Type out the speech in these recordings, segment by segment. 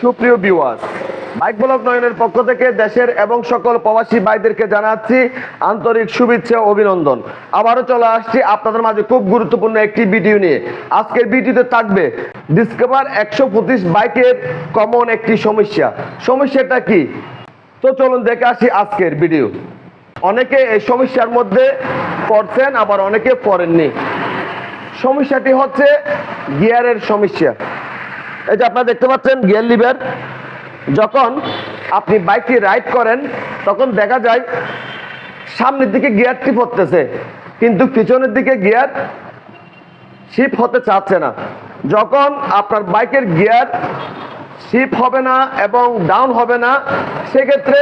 সুপ্রিয় viewers bike block নয়নের পক্ষ থেকে দেশের এবং সকল প্রবাসী ভাইদেরকে জানাচ্ছি আন্তরিক শুভেচ্ছা অভিনন্দন। আবারও চলে আসছি আপনাদের মাঝে খুব গুরুত্বপূর্ণ একটি ভিডিও নিয়ে। আজকের ভিডিওতে থাকবে ডিসকভার একশো পঁচিশ বাইকের কমন একটি সমস্যা। সমস্যাটা কি? তো চলুন দেখে আসি আজকের ভিডিও। অনেকে এই সমস্যার মধ্যে পড়ছেন, আবার অনেকে পড়েননি। সমস্যাটি হচ্ছে গিয়ারের সমস্যা। এই যে আপনারা দেখতে পাচ্ছেন, গিয়ার লিভার। যখন আপনি বাইকটি রাইড করেন, তখন দেখা যায় সামনের দিকে গিয়ারটি পড়তেছে কিন্তু পিছনের দিকে গিয়ার শিপ হতে চাচ্ছে না। যখন আপনার বাইকের গিয়ার শিপ হবে না এবং ডাউন হবে না, সেক্ষেত্রে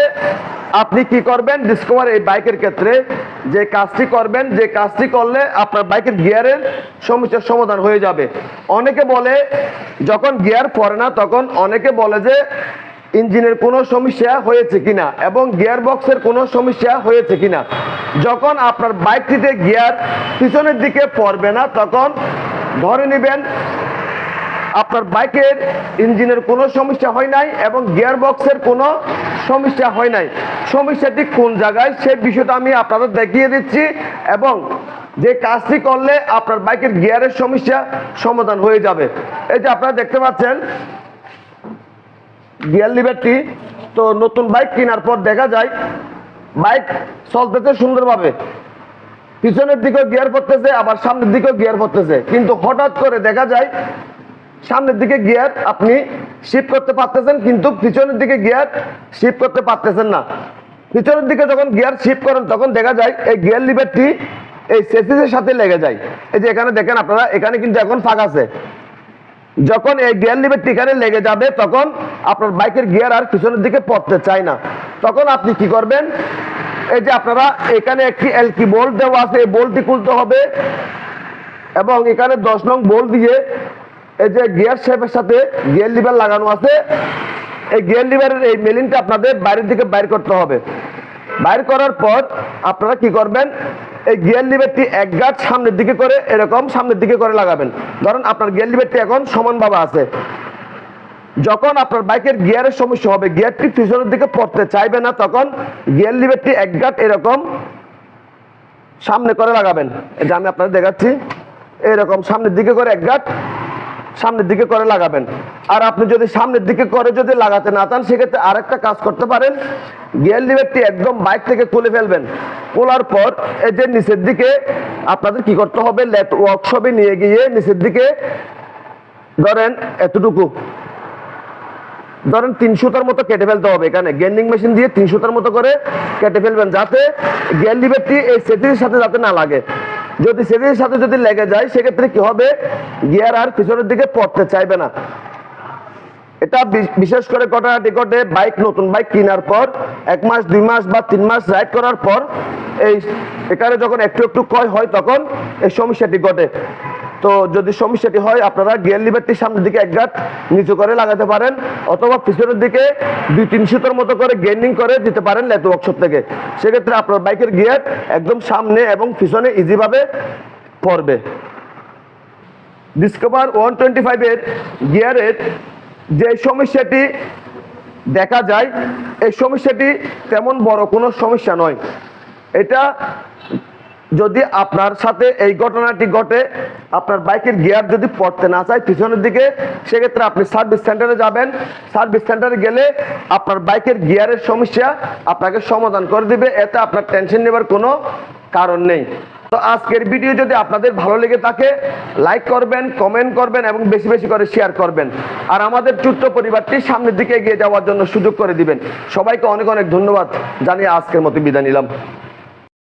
আপনি কি করবেন? ডিসকভার এই বাইকের ক্ষেত্রে যে কাজটি করবেন, যে কাজটি করলে আপনার বাইকের গিয়ারের সমস্যার সমাধান হয়ে যাবে। অনেকে বলে, যখন গিয়ার পড়ে না, তখন অনেকে বলে যে, ইঞ্জিনের কোনো সমস্যা হয়েছে কিনা এবং গিয়ার বক্সের কোনো সমস্যা হয়েছে কিনা। যখন আপনার বাইকটিতে গিয়ার পিছনের দিকে পড়বে না, তখন ধরে নেবেন আপনার বাইকের ইঞ্জিনের কোনো সমস্যা হয় নাই এবং গিয়ার বক্সের কোনো সমস্যা হয় নাই। সমস্যাটি কোন জায়গায় সেই বিষয়টা আমি আপনাদের দেখিয়ে দিচ্ছি এবং যে কাজটি করলে আপনার বাইকের গিয়ারের সমস্যা সমাধান হয়ে যাবে। এই যে আপনারা দেখতে পাচ্ছেন, গিয়ার লিভারটি তো নতুন বাইক কেনার পর দেখা যায়, বাইক চলতেছে সুন্দরভাবে। পিছনের দিকেও গিয়ার পড়তেছে, আবার সামনের দিকেও গিয়ার পড়তেছে। কিন্তু হঠাৎ করে দেখা যায় সামনের দিকে গিয়ার আপনি শিফট করতে পারতেছেন, কিন্তু পিছনের দিকে গিয়ার শিফট করতে পারতেছেন না। পিছনের দিকে যখন গিয়ার শিফট করেন, তখন দেখা যায় এই গিয়ার লিভারটি এই সেসিসের সাথে লেগে যায়। এই যে এখানে দেখেন আপনারা, এখানে কিন্তু এখন ফাঁক আছে। যখন এই গিয়ার লিভারটি এখানে লেগে যাবে, তখন আপনার বাইকের গিয়ার আর পিছনের দিকে পড়তে চায় না। তখন আপনি কি করবেন? এই যে আপনারা, এখানে একটি এলকি বোল্ট দেওয়া আছে, এই বোল্টটি খুলতে হবে। এবং এখানে দশ নং বোল্ট দিয়ে এই যে গিয়ার শেপের সাথে গিয়ার লিভার লাগানো আছে, এই গিয়ার লিভারের এই মেলিনটা আপনাদের বাইরের দিকে বাইর করতে হবে। বাইর করার পর আপনারা কি করবেন, এই গিয়ার লিভারটি এক গাছ সামনের দিকে করে এরকম সামনের দিকে করে লাগাবেন। ধরুন আপনার গিয়ার লিভারটি এখন সমানভাবে আছে। যখন আপনার বাইকের গিয়ারের সমস্যা হবে গিয়ারটি পিছনের দিকে পড়তে চাইবে না, তখন গিয়ার লিভারটি এক গাঁট এরকম সামনে করে লাগাবেন। এটা আমি আপনাদের দেখাচ্ছি, এরকম সামনের দিকে করে এক গাঁট সামনের দিকে করে লাগাবেন। আর আপনি যদি সামনের দিকে করে যদি লাগাতে না চান, সেক্ষেত্রে আরেকটা কাজ করতে পারেন। গিয়ার লিভারটি একদম বাইক থেকে খুলে ফেলবেন। খোলার পর এই যে নিচের দিকে আপনাদের কি করতে হবে লেট ওয়ার্কশপে নিয়ে গিয়ে নিচের দিকে ধরেন এতটুকু, ধরেন তিনশোটার মতো কেটে ফেলতে হবে এখানে। গ্যান্ডিং মেশিন দিয়ে তিনশোটার মতো করে কেটে ফেলবেন যাতে গিয়ার লিভারটি এই সেটির সাথে যাতে না লাগে। যদি সেটির সাথে যদি লেগে যায়, সেক্ষেত্রে কি হবে? গিয়ার আর পিছনের দিকে পড়তে চাইবে না। এটা বিশেষ করে কটা ঘটে বাইক, নতুন বাইক কেনার পর, এক মাস, দুই মাস বা তিন মাস রাইড করার পর, এই এখানে যখন একটু একটু ক্ষয় হয় তখন এই সমস্যাটি ঘটে। তো যদি সমস্যাটি হয়, আপনারা গিয়ার লিভারটি সামনের দিকে এক গাঁট নিচু করে লাগাতে পারেন, অথবা পিছনের দিকে দুই, তিন সুতোর মতো করে গেন্ডিং করে দিতে পারেন লেট ওয়ার্কশপ থেকে। সেক্ষেত্রে আপনার বাইকের গিয়ার একদম সামনে এবং পিছনে ইজিভাবে পড়বে। ডিসকভার ওয়ান টোয়েন্টি ফাইভের গিয়ারের যে সমস্যাটি দেখা যায়, এই সমস্যাটি তেমন বড় কোনো সমস্যা নয়। এটা যদি আপনার সাথে এই ঘটনাটি ঘটে, আপনার বাইকের গিয়ার যদি পড়তে না চায় পিছনের দিকে, সেক্ষেত্রে আপনি সার্ভিস সেন্টারে যাবেন। সার্ভিস সেন্টারে গেলে আপনার বাইকের গিয়ারের সমস্যা আপনাকে সমাধান করে দিবে, এতে আপনার টেনশন নেবার কোনো কারণ নেই। তো আজকের ভিডিও যদি আপনাদের ভালো লেগে থাকে লাইক করবেন কমেন্ট করবেন এবং বেশি বেশি করে শেয়ার করবেন। আর আমাদের ছোট্ট পরিবারটি সামনের দিকে এগিয়ে যাওয়ার জন্য সুযোগ করে দিবেন। সবাইকে অনেক অনেক ধন্যবাদ। জানিয়ে আজকের মতো বিদায় নিলাম।